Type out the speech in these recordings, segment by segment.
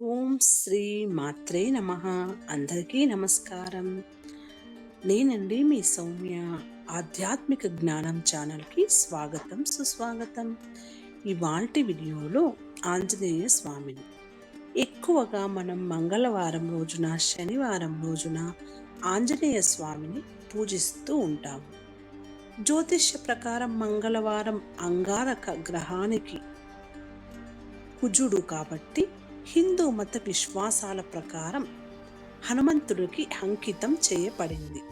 ఓం శ్రీ మాత్రే నమ. అందరికీ నమస్కారం. నేనండి మీ సౌమ్య. ఆధ్యాత్మిక జ్ఞానం ఛానల్కి స్వాగతం సుస్వాగతం. ఇవాల్టి వీడియోలో ఆంజనేయ స్వామిని. ఎక్కువగా మనం మంగళవారం రోజున శనివారం రోజున ఆంజనేయ స్వామిని పూజిస్తూ ఉంటాము జ్యోతిష్య ప్రకారం మంగళవారం అంగారక గ్రహానికి కుజుడు కాబట్టి హిందూ మత విశ్వాసాల ప్రకారం హనుమంతుడికి అంకితం చేయబడింది.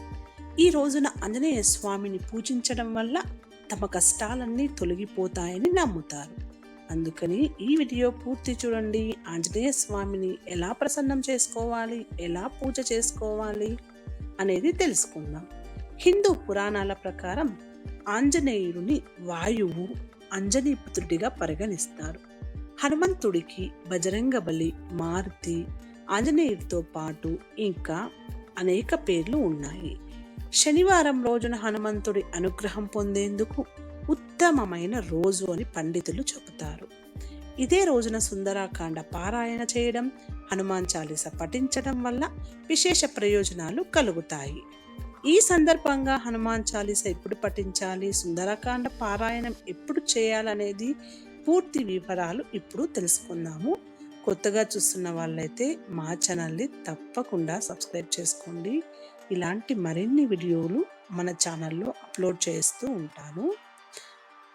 ఈ రోజున ఆంజనేయ స్వామిని పూజించడం వల్ల తమ కష్టాలన్నీ తొలగిపోతాయని నమ్ముతారు. అందుకని ఈ వీడియో పూర్తి చూడండి. ఆంజనేయ స్వామిని ఎలా ప్రసన్నం చేసుకోవాలి? ఎలా పూజ చేసుకోవాలి? అనేది తెలుసుకుందాం. హిందూ పురాణాల ప్రకారం ఆంజనేయుడిని వాయువు అంజనీపుత్రుడిగా పరిగణిస్తారు. హనుమంతుడికి బజరంగ బలి మారుతి ఆంజనేయుడితో పాటు ఇంకా అనేక పేర్లు ఉన్నాయి. శనివారం రోజున హనుమంతుడి అనుగ్రహం పొందేందుకు ఉత్తమమైన రోజు అని పండితులు చెబుతారు. ఇదే రోజున సుందరాకాండ పారాయణ చేయడం హనుమాన్ చాలీస పఠించడం వల్ల విశేష ప్రయోజనాలు కలుగుతాయి. ఈ సందర్భంగా హనుమాన్ చాలీస ఎప్పుడు పఠించాలి సుందరకాండ పారాయణం ఎప్పుడు చేయాలనేది పూర్తి వివరాలు ఇప్పుడు తెలుసుకుందాము. కొత్తగా చూస్తున్న వాళ్ళైతే మా ఛానల్ని తప్పకుండా సబ్స్క్రైబ్ చేసుకోండి. ఇలాంటి మరిన్ని వీడియోలు మన ఛానల్లో అప్లోడ్ చేస్తూ ఉంటాను.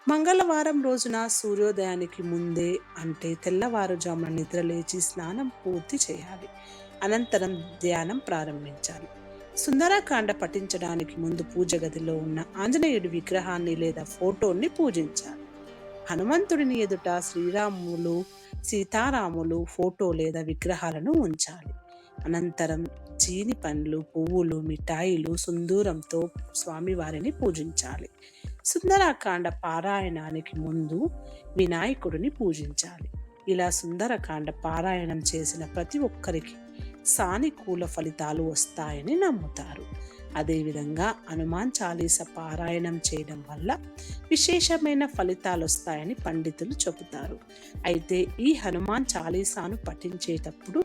మంగళవారం రోజున సూర్యోదయానికి ముందే అంటే తెల్లవారుజామున నిద్రలేచి స్నానం పూర్తి చేయాలి. అనంతరం ధ్యానం ప్రారంభించాలి. సుందరకాండ పఠించడానికి ముందు పూజ గదిలో ఉన్న ఆంజనేయుడి విగ్రహాన్ని లేదా ఫోటోని పూజించాలి. హనుమంతుడిని ఎదుట శ్రీరాములు సీతారాములు ఫోటో లేదా విగ్రహాలను ఉంచాలి. అనంతరం చీని పండ్లు పువ్వులు మిఠాయిలు సుందూరంతో స్వామివారిని పూజించాలి. సుందరకాండ పారాయణానికి ముందు వినాయకుడిని పూజించాలి. ఇలా సుందరకాండ పారాయణం చేసిన ప్రతి ఒక్కరికి సానుకూల ఫలితాలు వస్తాయని నమ్ముతారు. అదేవిధంగా హనుమాన్ చాలీస పారాయణం చేయడం వల్ల విశేషమైన ఫలితాలు వస్తాయని పండితులు చెబుతారు. అయితే ఈ హనుమాన్ చాలీసాను పఠించేటప్పుడు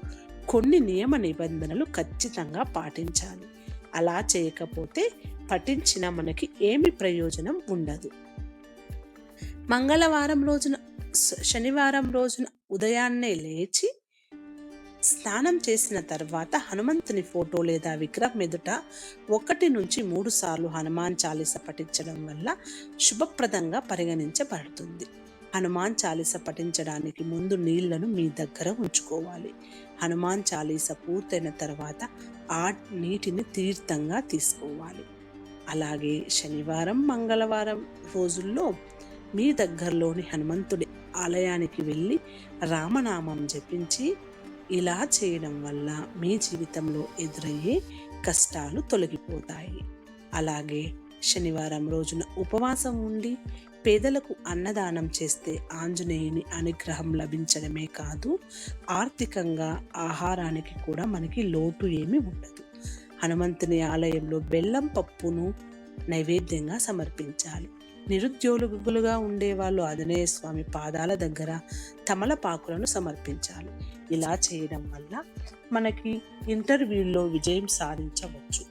కొన్ని నియమ నిబంధనలు ఖచ్చితంగా పాటించాలి. అలా చేయకపోతే పఠించిన మనకి ఏమి ప్రయోజనం ఉండదు. మంగళవారం రోజున శనివారం రోజున ఉదయాన్నే లేచి స్నానం చేసిన తర్వాత హనుమంతుని ఫోటో లేదా విగ్రహం ఎదుట ఒకటి నుంచి మూడు సార్లు హనుమాన్ చాలీస పఠించడం వల్ల శుభప్రదంగా పరిగణించబడుతుంది. హనుమాన్ చాలీస పఠించడానికి ముందు నీళ్ళను మీ దగ్గర ఉంచుకోవాలి. హనుమాన్ చాలీస పూర్తయిన తర్వాత ఆ నీటిని తీర్థంగా తీసుకోవాలి. అలాగే శనివారం మంగళవారం రోజుల్లో మీ దగ్గరలోని హనుమంతుడి ఆలయానికి వెళ్ళి రామనామం జపించి ఇలా చేయడం వల్ల మీ జీవితంలో ఎదురయ్యే కష్టాలు తొలగిపోతాయి. అలాగే శనివారం రోజున ఉపవాసం ఉండి పేదలకు అన్నదానం చేస్తే ఆంజనేయుని అనుగ్రహం లభించడమే కాదు ఆర్థికంగా ఆహారానికి కూడా మనకి లోటు ఏమీ ఉండదు. హనుమంతుని ఆలయంలో బెల్లం పప్పును నైవేద్యంగా సమర్పించాలి. నిరుద్యోగులుగా ఉండేవాళ్ళు ఆంజనేయ స్వామి పాదాల దగ్గర తమలపాకులను సమర్పించాలి. ఇలా చేయడం వల్ల మనకి ఇంటర్వ్యూలో విజయం సాధించవచ్చు.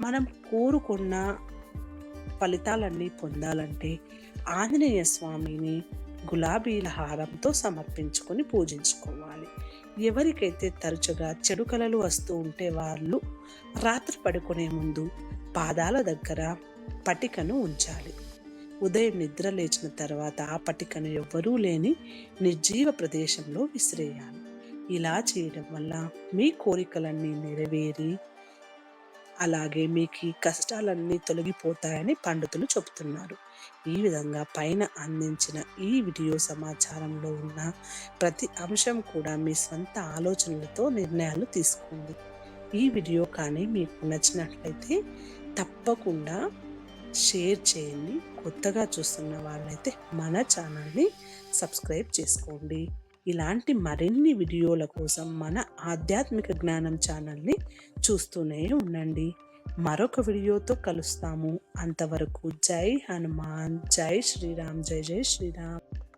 మనం కోరుకున్న ఫలితాలన్నీ పొందాలంటే ఆంజనేయ స్వామిని గులాబీల హారంతో సమర్పించుకొని పూజించుకోవాలి. ఎవరికైతే తరచుగా చెడు కలలు వస్తూ ఉంటే వాళ్ళు రాత్రి పడుకునే ముందు పాదాల దగ్గర పటికను ఉంచాలి. ఉదయం నిద్ర లేచిన తర్వాత ఆ పటికను ఎవ్వరూ లేని నిర్జీవ ప్రదేశంలో విసిరేయాలి. ఇలా చేయడం వల్ల మీ కోరికలన్నీ నెరవేరి అలాగే మీకు కష్టాలన్నీ తొలగిపోతాయని పండితులు చెబుతున్నారు. ఈ విధంగా పైన అందించిన ఈ వీడియో సమాచారంలో ఉన్న ప్రతి అంశం కూడా మీ సొంత ఆలోచనలతో నిర్ణయాలు తీసుకోండి. ఈ వీడియో కానీ మీకు నచ్చినట్లయితే తప్పకుండా షేర్ చేయండి. కొత్తగా చూస్తున్న వాళ్ళైతే మన ఛానల్ని సబ్స్క్రైబ్ చేసుకోండి. ఇలాంటి మరిన్ని వీడియోల కోసం మన ఆధ్యాత్మిక జ్ఞానం ఛానల్ని చూస్తూనే ఉండండి. మరొక వీడియోతో కలుస్తాము. అంతవరకు జై హనుమాన్ జై శ్రీరామ్ జై జై శ్రీరామ్.